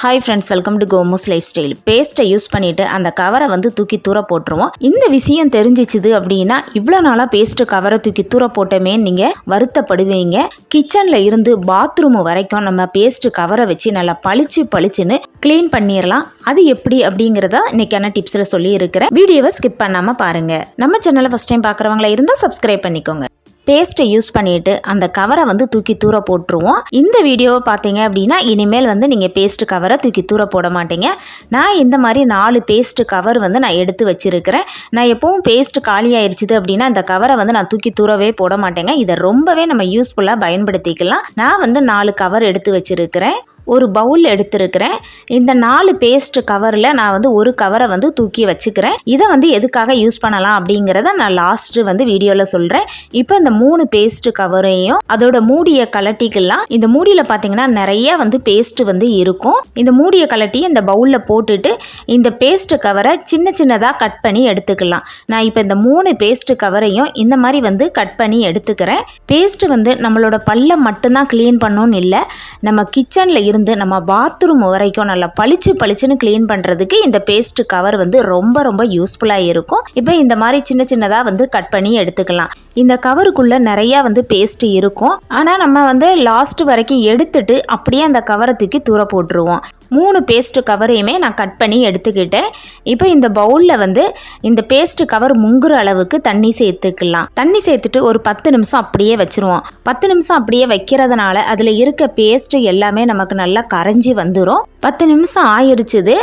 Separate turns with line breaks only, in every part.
Hi friends welcome to Komos lifestyle பேஸ்ட்டை use பண்ணிவிட்டு அந்த கவரை வந்து தூக்கி தூர போட்டுருவோம். இந்த விஷயம் தெரிஞ்சிச்சுது அப்படின்னா இவ்வளோ நாளாக பேஸ்ட்டு கவரை தூக்கி தூர போட்டோமே நீங்கள் வருத்தப்படுவீங்க. கிச்சனில் இருந்து பாத்ரூம் வரைக்கும் நம்ம பேஸ்ட்டு கவரை வச்சு நல்லா பளிச்சு பளிச்சுன்னு க்ளீன் பண்ணிடலாம் அது எப்படி அப்படிங்கிறத இன்னைக்கான டிப்ஸில் சொல்லி இருக்கிறேன் வீடியோவை ஸ்கிப் பண்ணாமல் பாருங்கள் நம்ம சேனலை ஃபஸ்ட் டைம் பார்க்குறவங்களா இருந்தால் சப்ஸ்கிரைப் பண்ணிக்கோங்க. பேஸ்ட்டை யூஸ் பண்ணிட்டு அந்த கவரை வந்து தூக்கி தூர போட்டுருவோம். இந்த வீடியோவை பார்த்தீங்க அப்படின்னா இனிமேல் வந்து நீங்கள் பேஸ்ட் கவரை தூக்கி தூர போட மாட்டீங்க. நான் இந்த மாதிரி நாலு பேஸ்ட் கவர் வந்து நான் எடுத்து வச்சிருக்கிறேன். நான் எப்பவும் பேஸ்ட் காலி ஆயிடுச்சுது அப்படின்னா அந்த கவரை வந்து நான் தூக்கி தூரவே போட மாட்டேங்க. இதை ரொம்பவே நம்ம யூஸ்ஃபுல்லாக பயன்படுத்திக்கலாம். நான் வந்து நாலு கவர் எடுத்து வச்சிருக்கிறேன். ஒரு பவுல் எடுத்திருக்கிறேன். இந்த நாலு பேஸ்ட் கவரில் நான் வந்து ஒரு கவரை வந்து தூக்கி வச்சுக்கிறேன். இதை வந்து எதுக்காக யூஸ் பண்ணலாம் அப்படிங்கிறத நான் லாஸ்ட்டு வந்து வீடியோவில் சொல்கிறேன் இப்போ இந்த மூணு பேஸ்ட் கவரையும் அதோட மூடியை கலட்டிக்கலாம். இந்த மூடியில் பார்த்தீங்கன்னா நிறைய வந்து பேஸ்ட் வந்து இருக்கும். இந்த மூடியை கலட்டி இந்த பவுலில் போட்டுட்டு இந்த பேஸ்ட் கவரை சின்ன சின்னதாக கட் பண்ணி எடுத்துக்கலாம். நான் இப்போ இந்த மூணு பேஸ்ட் கவரையும் இந்த மாதிரி வந்து கட் பண்ணி எடுத்துக்கிறேன். பேஸ்ட் வந்து நம்மளோட பல்ல மட்டும்தான் க்ளீன் பண்ணணும்னு இல்லை. நம்ம கிச்சனில் இருந்து நம்ம பாத்ரூம் வரைக்கும் நல்லா பளிச்சு பளிச்சுன்னு க்ளீன் பண்ணுறதுக்கு இந்த பேஸ்ட் கவர் வந்து ரொம்ப ரொம்ப யூஸ்ஃபுல்லாக இருக்கும். இப்போ இந்த மாதிரி சின்ன சின்னதாக வந்து கட் பண்ணி எடுத்துக்கலாம். இந்த கவருக்குள்ளே நிறையா வந்து பேஸ்ட் இருக்கும். ஆனால் நம்ம வந்து லாஸ்ட் வரைக்கும் எடுத்துட்டு அப்படியே அந்த கவரை தூக்கி தூர போட்டுருவோம். மூணு பேஸ்ட்டு கவரையுமே நான் கட் பண்ணி எடுத்துக்கிட்டேன். இப்போ இந்த பவுலில் வந்து இந்த பேஸ்ட் கவர் முங்குற அளவுக்கு தண்ணி சேர்த்துக்கலாம். தண்ணி சேர்த்துட்டு ஒரு பத்து நிமிஷம் அப்படியே வச்சுருவோம். பத்து நிமிஷம் அப்படியே வைக்கிறதுனால அதில் இருக்க பேஸ்ட்டு எல்லாமே நமக்கு நல்லா கரைஞ்சி வந்துடும் பத்து நிமிஷம் ஆயிடுச்சுது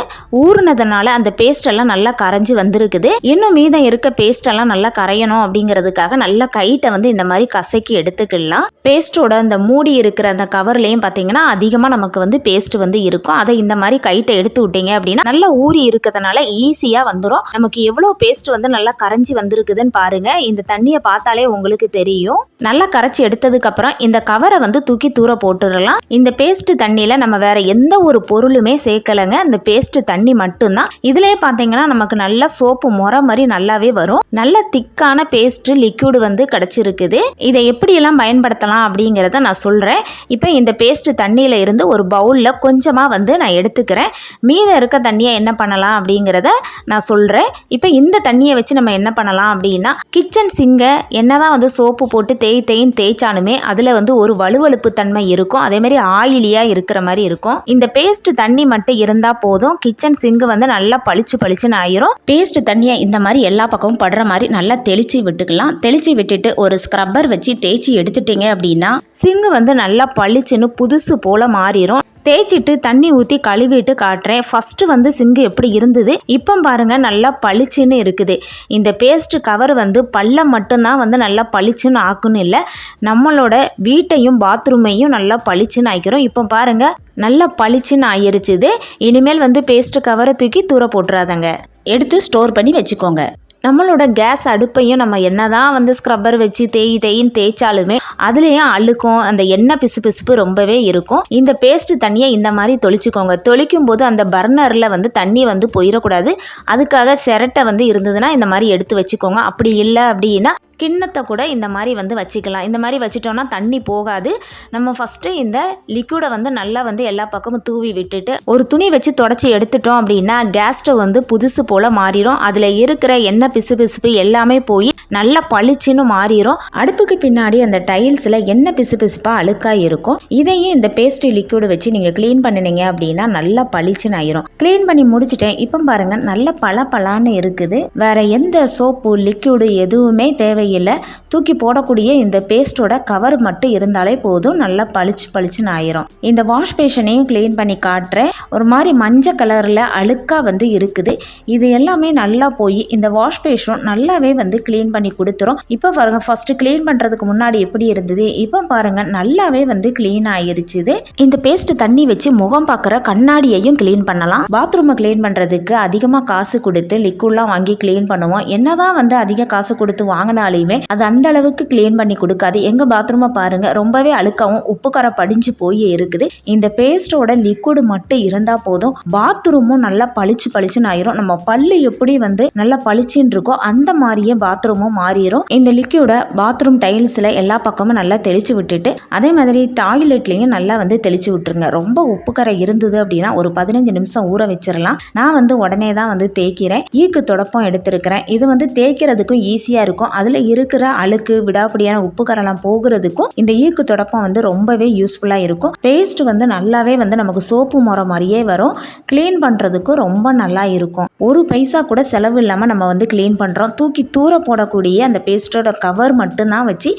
ஊறுனதுனால அந்த பேஸ்டெல்லாம் நல்லா கரைஞ்சி வந்திருக்குது. இன்னும் மீதம் இருக்க பேஸ்டெல்லாம் நல்லா கரையணும் அப்படிங்கிறதுக்காக நல்லா கைட்டை வந்து இந்த மாதிரி கசக்கி எடுத்துக்கலாம். பேஸ்ட்டோட அந்த மூடி இருக்கிற அந்த கவர்லேயும் பார்த்தீங்கன்னா அதிகமாக நமக்கு வந்து பேஸ்ட் வந்து இருக்கும். அதை இந்த மாதிரி கைட்டை எடுத்து விட்டீங்க அப்படின்னா நல்லா ஊறி இருக்கிறதுனால ஈஸியாக வந்துடும் நமக்கு எவ்வளோ பேஸ்ட் வந்து நல்லா கரைஞ்சி வந்திருக்குதுன்னு பாருங்க. இந்த தண்ணியை பார்த்தாலே உங்களுக்கு தெரியும். நல்லா கரைச்சி எடுத்ததுக்கப்புறம் இந்த கவரை வந்து தூக்கி தூர போட்டுடலாம். இந்த பேஸ்ட் தண்ணியில் நம்ம வேற எந்த ஒரு பொருளுமே சேர்க்கலைங்க. இந்த பேஸ்ட் தண்ணி மட்டும்தான். இதுலேயே பார்த்தீங்கன்னா நமக்கு நல்லா சோப்பு முறை மாதிரி நல்லாவே வரும். நல்ல திக்கான பேஸ்ட் லிக்யூடு வந்து கிடச்சிருக்குது. இதை எப்படியெல்லாம் பயன்படுத்தலாம் அப்படிங்கிறத நான் சொல்கிறேன் இப்போ இந்த பேஸ்ட் தண்ணியில் இருந்து ஒரு பவுலில் கொஞ்சமாக வந்து நான் எடுத்துக்கிறேன். மீதம் இருக்க தண்ணியை என்ன பண்ணலாம் அப்படிங்கிறத நான் சொல்கிறேன் இப்போ இந்த தண்ணியை வச்சு நம்ம என்ன பண்ணலாம் அப்படின்னா கிச்சன் சிங்கை என்னதான் வந்து சோப்பு போட்டு தேய் தேயின் தேய்ச்சாலுமே அதில் வந்து ஒரு வலுவழுப்பு தன்மை இருக்கும். அதேமாதிரி ஆயிலியாக இருக்கிற மாதிரி இருக்கும். இந்த பேஸ்ட் தண்ணி மட்டும் இருந்தால் போதும். கிச்சன் சிங்கு வந்து நல்லா பளிச்சு பளிச்சுன்னு ஆயிரும். பேஸ்ட் தண்ணியை இந்த மாதிரி எல்லா பக்கமும் படுற மாதிரி நல்லா தெளித்து விட்டுக்கலாம். தெளித்து விட்டுட்டு ஒரு ஸ்க்ரப்பர் வச்சு தேய்ச்சி எடுத்துட்டீங்க அப்படின்னா சிங்கு வந்து நல்லா பளிச்சுன்னு புதுசு போல மாறிடும் தேய்ச்சிட்டு தண்ணி ஊற்றி கழுவிட்டு காட்டுறேன். ஃபஸ்ட்டு வந்து சிங்கு எப்படி இருந்தது? இப்போ பாருங்க நல்லா பளிச்சுன்னு இருக்குது. இந்த பேஸ்ட் கவர் வந்து பல்ல மட்டும்தான் வந்து நல்லா பளிச்சுன்னு ஆக்குன்னு இல்லை. நம்மளோட வீட்டையும் பாத்ரூமையும் நல்லா பளிச்சுன்னு ஆக்கிறோம் இப்போ பாருங்க நல்லா பளிச்சுன்னு ஆயிருச்சுது. இனிமேல் வந்து பேஸ்ட் கவரை தூக்கி தூர போட்டுறாதங்க. எடுத்து ஸ்டோர் பண்ணி வச்சுக்கோங்க. நம்மளோட கேஸ் அடுப்பையும் நம்ம என்ன தான் வந்து ஸ்க்ரப்பர் வச்சு தேய் தேயின்னு தேய்ச்சாலுமே அதுலேயும் அழுக்கும் அந்த எண்ணெய் பிசு பிசுப்பு ரொம்பவே இருக்கும். இந்த பேஸ்ட் தண்ணியை இந்த மாதிரி தொளிச்சுக்கோங்க. தொளிக்கும் போது அந்த பர்னரில் வந்து தண்ணி வந்து போயிடக்கூடாது. அதுக்காக சிரட்டை வந்து இருந்ததுன்னா இந்த மாதிரி எடுத்து வச்சுக்கோங்க. அப்படி இல்லை அப்படின்னா கிண்ணத்தை கூட இந்த மாதிரி வந்து வச்சுக்கலாம். இந்த மாதிரி வச்சுட்டோம்னா தண்ணி போகாது. நம்ம ஃபஸ்ட்டு இந்த லிக்யூடை வந்து நல்லா வந்து எல்லா பக்கமும் தூவி விட்டுட்டு ஒரு துணி வச்சு தொடச்சி எடுத்துட்டோம் அப்படின்னா கேஸ் ஸ்டவ் வந்து புதுசு போல் மாறிடும் அதில் இருக்கிற எண்ணெய் பிசு பிசுப்பு எல்லாமே போய் நல்லா பளிச்சுன்னு மாறிடும் அடுப்புக்கு பின்னாடி அந்த டைல்ஸில் எண்ணெய் பிசு பிசுப்பாக அழுக்காக இருக்கும். இதையும் இந்த பேஸ்ட் லிக்யூடு வச்சு நீங்கள் க்ளீன் பண்ணினீங்க அப்படின்னா நல்லா பளிச்சுன்னு ஆயிரும். க்ளீன் பண்ணி முடிச்சிட்டேன். இப்போ பாருங்கள் நல்ல பல பலான்னு இருக்குது. வேற எந்த சோப்பு லிக்யூடு எதுவுமே தேவை தேவையில்லை தூக்கி போடக்கூடிய இந்த பேஸ்டோட கவர் மட்டும் இருந்தாலே போதும். நல்லா பளிச்சு பளிச்சுன்னு ஆயிரும். இந்த வாஷ் பேஷனையும் க்ளீன் பண்ணி காட்டுறேன். ஒரு மாதிரி மஞ்சள் கலரில் அழுக்காக வந்து இருக்குது. இது எல்லாமே நல்லா போய் இந்த வாஷ் பேஷன் நல்லாவே வந்து க்ளீன் பண்ணி கொடுத்துரும். இப்போ பாருங்க ஃபர்ஸ்ட் க்ளீன் பண்ணுறதுக்கு முன்னாடி எப்படி இருந்தது? இப்போ பாருங்க நல்லாவே வந்து க்ளீன் ஆயிருச்சுது. இந்த பேஸ்ட் தண்ணி வச்சு முகம் பார்க்குற கண்ணாடியையும் க்ளீன் பண்ணலாம். பாத்ரூமை க்ளீன் பண்ணுறதுக்கு அதிகமாக காசு கொடுத்து லிக்விட்லாம் வாங்கி க்ளீன் பண்ணுவோம். என்னதான் வந்து அதிக காசு கொடுத்து வாங்கினாலுமே கொடுத்தாலையுமே அது அந்த அளவுக்கு கிளீன் பண்ணி கொடுக்காது. எங்கள் பாத்ரூமை பாருங்கள் ரொம்பவே அழுக்காவும் உப்பு கரை படிஞ்சு போய் இருக்குது. இந்த பேஸ்ட்டோட லிக்விடு மட்டும் இருந்தால் போதும். பாத்ரூமும் நல்லா பளிச்சு பளிச்சுன்னு ஆயிரும். நம்ம பல்லு எப்படி வந்து நல்லா பளிச்சுன்னு இருக்கோ அந்த மாதிரியே பாத்ரூமும் மாறிடும் இந்த லிக்யூட பாத்ரூம் டைல்ஸில் எல்லா பக்கமும் நல்லா தெளிச்சு விட்டுட்டு அதே மாதிரி டாய்லெட்லேயும் நல்லா வந்து தெளிச்சு விட்டுருங்க. ரொம்ப உப்பு கரை இருந்தது அப்படின்னா ஒரு பதினஞ்சு நிமிஷம் ஊற வச்சிடலாம் நான் வந்து உடனே தான் வந்து தேய்க்கிறேன். ஈக்கு தொடப்பம் எடுத்திருக்கிறேன். இது வந்து தேய்க்கிறதுக்கும் ஈஸியாக இருக்கும். அதில் இருக்கிற அழுக்கு விடாப்பிடியான உப்பு கரெல்லாம் போகிறதுக்கும் இந்த ஈக்கு தொடப்பம் வந்து ரொம்பவே யூஸ்ஃபுல்லாக இருக்கும். பேஸ்ட் வந்து நல்லாவே வந்து நமக்கு சோப்பு முறை மாதிரியே வரும். க்ளீன் பண்ணுறதுக்கும் ரொம்ப நல்லா இருக்கும். ஒரு பைசா கூட செலவு இல்லாமல் நம்ம வந்து க்ளீன் பண்ணுறோம் தூக்கி தூர போடக்கூடிய அந்த பேஸ்ட்டோட கவர் மட்டும்தான் வச்சு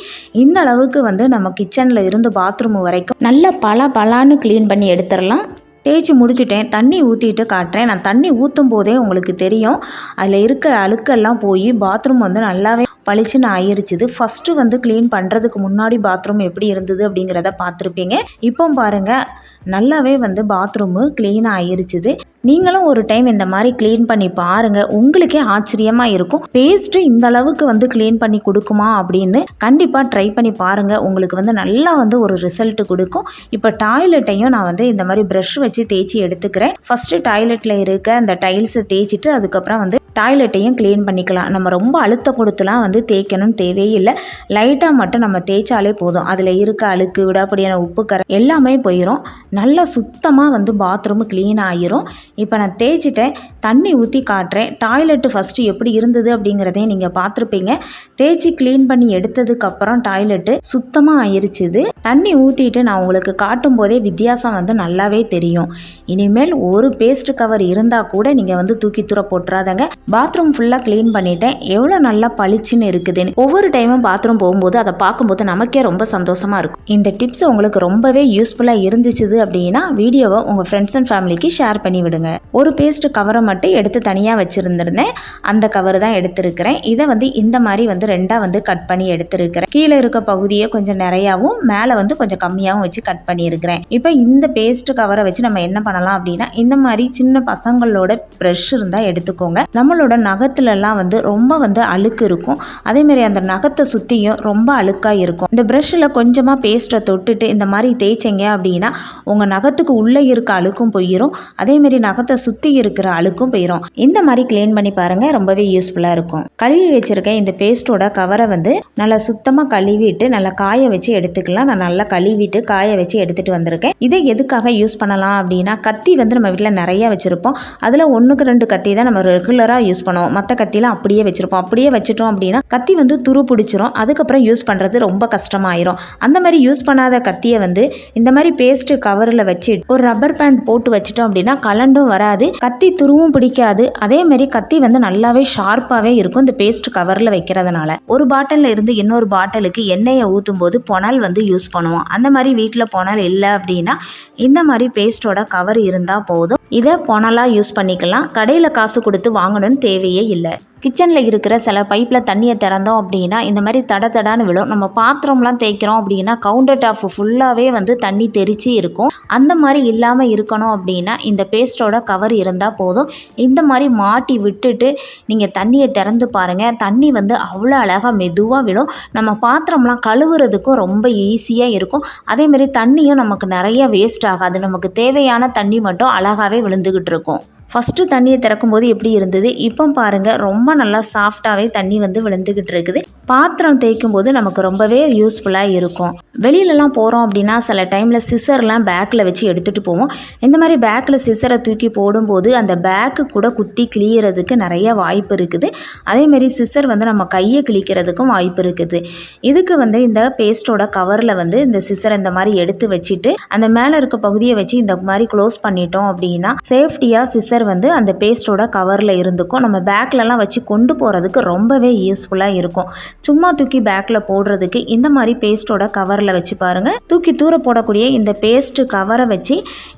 இந்த அளவுக்கு வந்து நம்ம கிச்சனில் இருந்து பாத்ரூம் வரைக்கும் நல்லா பல பலான்னு க்ளீன் பண்ணி எடுத்துடலாம். தேய்ச்சி முடிச்சுட்டேன் தண்ணி ஊற்றிட்டு காட்டுறேன். நான் தண்ணி ஊற்றும் போதே உங்களுக்கு தெரியும். அதில் இருக்க அழுக்கெல்லாம் போய் பாத்ரூம் வந்து நல்லாவே பளிச்சுன்னு ஆயிருச்சுது. ஃபஸ்ட்டு வந்து க்ளீன் பண்ணுறதுக்கு முன்னாடி பாத்ரூம் எப்படி இருந்தது அப்படிங்கிறத பார்த்துருப்பீங்க. இப்போ பாருங்கள் நல்லாவே வந்து பாத்ரூமு க்ளீன் ஆயிருச்சுது. நீங்களும் ஒரு டைம் இந்த மாதிரி க்ளீன் பண்ணி பாருங்கள் உங்களுக்கே ஆச்சரியமாக இருக்கும். பேஸ்ட்டு இந்த அளவுக்கு வந்து க்ளீன் பண்ணி கொடுக்குமா அப்படின்னு கண்டிப்பாக ட்ரை பண்ணி பாருங்கள் உங்களுக்கு வந்து நல்லா வந்து ஒரு ரிசல்ட் கொடுக்கும். இப்போ டாய்லெட்டையும் நான் வந்து இந்த மாதிரி ப்ரஷ் வச்சு தேய்ச்சி எடுத்துக்கிறேன். ஃபஸ்ட்டு டாய்லெட்டில் இருக்க அந்த டைல்ஸை தேய்ச்சிட்டு அதுக்கப்புறம் வந்து டாய்லெட்டையும் க்ளீன் பண்ணிக்கலாம். நம்ம ரொம்ப அழுத்தம் கொடுத்துலாம் வந்து தேய்க்கணும்னு தேவையே இல்லை. லைட்டாக மட்டும் நம்ம தேய்ச்சாலே போதும். அதில் இருக்க அழுக்கு விடாப்படியான உப்பு கரை எல்லாமே போயிடும் நல்லா சுத்தமாக வந்து பாத்ரூமு க்ளீன் ஆகிரும் இப்போ நான் தேய்ச்சிட்டேன் தண்ணி ஊற்றி காட்டுறேன். டாய்லெட்டு ஃபஸ்ட்டு எப்படி இருந்தது அப்படிங்கிறதையும் நீங்கள் பார்த்துருப்பீங்க. தேய்ச்சி க்ளீன் பண்ணி எடுத்ததுக்கப்புறம் டாய்லெட்டு சுத்தமாக ஆயிருச்சுது தண்ணி ஊற்றிட்டு நான் உங்களுக்கு காட்டும் போதே வித்தியாசம் வந்து நல்லாவே தெரியும். இனிமேல் ஒரு பேஸ்ட் கவர் இருந்தால் கூட நீங்கள் வந்து தூக்கி தூர போட்டுறாதங்க. பாத்ரூம் ஃபுல்லாக க்ளீன் பண்ணிட்டேன். எவ்வளோ நல்லா பளிச்சுன்னு இருக்குதுன்னு ஒவ்வொரு டைமும் பாத்ரூம் போகும்போது அதை பார்க்கும்போது நமக்கே ரொம்ப சந்தோஷமாக இருக்கும். இந்த டிப்ஸ் உங்களுக்கு ரொம்பவே யூஸ்ஃபுல்லாக இருந்துச்சுது அப்படின்னா வீடியோவை உங்கள் ஃப்ரெண்ட்ஸ் அண்ட் ஃபேமிலிக்கு ஷேர் பண்ணி விடுங்க. ஒரு பேஸ்ட் கவரை மட்டும் எடுத்து தனியாக வச்சுருந்துருந்தேன். அந்த கவர் தான் எடுத்திருக்கிறேன். இதை வந்து இந்த மாதிரி வந்து ரெண்டாக வந்து கட் பண்ணி எடுத்திருக்கிறேன். கீழே இருக்க பகுதியை கொஞ்சம் நிறையாவும் மேலே வந்து கொஞ்சம் கம்மியாகவும் வச்சு கட் பண்ணியிருக்கிறேன். இப்போ இந்த பேஸ்ட் கவரை வச்சு நம்ம என்ன பண்ணலாம் அப்படின்னா இந்த மாதிரி சின்ன பசங்களோட ப்ரெஷ் இருந்தால் எடுத்துக்கோங்க. நம்மளோட நகத்துலலாம் வந்து ரொம்ப வந்து அழுக்கு இருக்கும். அதேமாரி அந்த நகத்தை சுற்றியும் ரொம்ப அழுக்காக இருக்கும். இந்த ப்ரஷ்ஷில் கொஞ்சமாக பேஸ்ட்டை தொட்டுட்டு இந்த மாதிரி தேய்ச்சிங்க அப்படின்னா உங்கள் நகத்துக்கு உள்ளே இருக்க அழுக்கும் போயிடும் அதேமாரி நகத்தை சுற்றி இருக்கிற அழுக்கும் போயிடும் இந்த மாதிரி க்ளீன் பண்ணி பாருங்கள் ரொம்பவே யூஸ்ஃபுல்லாக இருக்கும். கழுவி வச்சுருக்க இந்த பேஸ்ட்டோட கவரை வந்து நல்லா சுத்தமாக கழுவிட்டு நல்லா காய வச்சு எடுத்துக்கலாம். நான் நல்லா கழுவிட்டு காய வச்சு எடுத்துகிட்டு வந்திருக்கேன். இதை எதுக்காக யூஸ் பண்ணலாம் அப்படின்னா கத்தி வந்து நம்ம வீட்டில் நிறைய வச்சுருப்போம். அதில் ஒன்றுக்கு ரெண்டு கத்தி தான் நம்ம ரெகுலராக யூஸ் பண்ணுவோம். மற்ற கத்திலாம் அப்படியே வச்சுருப்போம். அப்படியே வச்சுட்டோம் அப்படின்னா கத்தி வந்து துரு பிடிச்சிரும். அதுக்கப்புறம் யூஸ் பண்ணுறது ரொம்ப கஷ்டமாயிரும். அந்த மாதிரி யூஸ் பண்ணாத கத்தியை வந்து இந்த மாதிரி பேஸ்ட்டு கவரில் வச்சு ஒரு ரப்பர் பேண்ட் போட்டு வச்சிட்டோம் அப்படின்னா கலண்டும் வராது கத்தி துருவும் பிடிக்காது. அதே மாதிரி கத்தி வந்து நல்லாவே ஷார்ப்பாகவே இருக்கும் இந்த பேஸ்ட் கவரில் வைக்கிறதுனால. ஒரு பாட்டிலில் இருந்து இன்னொரு பாட்டிலுக்கு எண்ணெயை ஊற்றும் போது பொனல் வந்து யூஸ் பண்ணுவோம். அந்த மாதிரி வீட்டில் பொனல் இல்லை அப்படின்னா இந்த மாதிரி பேஸ்ட்டோட கவர் இருந்தால் போதும். இதை பொனலாக யூஸ் பண்ணிக்கலாம். கடையில் காசு கொடுத்து வாங்கணும்னு தேவையே இல்லை. கிச்சனில் இருக்கிற சில பைப்பில் தண்ணியை திறந்தோம் அப்படின்னா இந்த மாதிரி தட தடான்னு விழும். நம்ம பாத்திரம்லாம் தேய்க்கிறோம் அப்படின்னா கவுண்டர் டாப் ஃபுல்லாகவே வந்து தண்ணி தெரிச்சு இருக்கும். அந்த மாதிரி இல்லாமல் இருக்கணும் அப்படின்னா இந்த பேஸ்ட்டோட கவர் இருந்தால் போதும். இந்த மாதிரி மாட்டி விட்டுட்டு நீங்கள் தண்ணியை திறந்து பாருங்கள் தண்ணி வந்து அவ்வளோ அழகாக மெதுவாக விழும். நம்ம பாத்திரம்லாம் கழுவுறதுக்கும் ரொம்ப ஈஸியாக இருக்கும். அதேமாரி தண்ணியும் நமக்கு நிறைய வேஸ்ட் ஆகாது. நமக்கு தேவையான தண்ணி மட்டும் அழகாகவே விழுந்துக்கிட்டு இருக்கும். ஃபஸ்ட்டு தண்ணியை திறக்கும்போது எப்படி இருந்தது? இப்போ பாருங்கள் ரொம்ப நல்லா சாஃப்டாகவே தண்ணி வந்து விழுந்துக்கிட்டு இருக்குது. பாத்திரம் தேய்க்கும் போது நமக்கு ரொம்பவே யூஸ்ஃபுல்லாக இருக்கும். வெளியிலலாம் போகிறோம் அப்படின்னா சில டைமில் சிசர்லாம் பேக்கில் வச்சு எடுத்துகிட்டு போவோம். இந்த மாதிரி பேக்கில் சிசரை தூக்கி போடும்போது அந்த பேக்கு கூட குத்தி கிளியறதுக்கு நிறைய வாய்ப்பு இருக்குது. அதேமாரி சிசர் வந்து நம்ம கையை கிழிக்கிறதுக்கும் வாய்ப்பு இருக்குது. இதுக்கு வந்து இந்த பேஸ்ட்டோட கவரில் வந்து இந்த சிசரை இந்த மாதிரி எடுத்து வச்சுட்டு அந்த மேலே இருக்க பகுதியை வச்சு இந்த மாதிரி க்ளோஸ் பண்ணிட்டோம் அப்படின்னா சேஃப்டியாக சிசர் வந்து அந்த பேஸ்ட்டோட கவரில் இருந்துக்கும். நம்ம பேக்லலாம் வச்சு கொண்டு போகிறதுக்கு ரொம்பவே யூஸ்ஃபுல்லாக இருக்கும். சும்மா தூக்கி பேக்கில் போடுறதுக்கு இந்த மாதிரி பேஸ்ட்டோட கவரில் வச்சு பாருங்கள் தூக்கி தூர போடக்கூடிய இந்த பேஸ்ட்டு கவரை வச்சு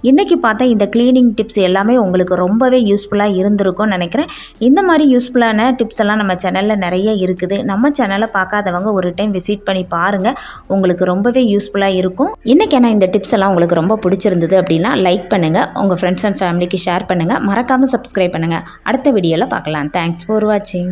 இன்றைக்கி பார்த்தா இந்த க்ளீனிங் டிப்ஸ் எல்லாமே உங்களுக்கு ரொம்பவே யூஸ்ஃபுல்லாக இருந்திருக்கும்னு நினைக்கிறேன். இந்த மாதிரி யூஸ்ஃபுல்லான டிப்ஸ் எல்லாம் நம்ம சேனலில் நிறைய இருக்குது. நம்ம சேனலை பார்க்காதவங்க ஒரு டைம் விசிட் பண்ணி பாருங்கள் உங்களுக்கு ரொம்பவே யூஸ்ஃபுல்லாக இருக்கும். இன்றைக்கி நான் இந்த டிப்ஸ் எல்லாம் உங்களுக்கு ரொம்ப பிடிச்சிருந்தது அப்படின்னா லைக் பண்ணுங்கள் உங்கள் ஃப்ரெண்ட்ஸ் அண்ட் ஃபேமிலிக்கு ஷேர் பண்ணுங்கள் மறக்காமல் சப்ஸ்கிரைப் பண்ணுங்கள் அடுத்த வீடியோவில் பார்க்கலாம். தேங்க்ஸ் ஃபார் வாட்சிங்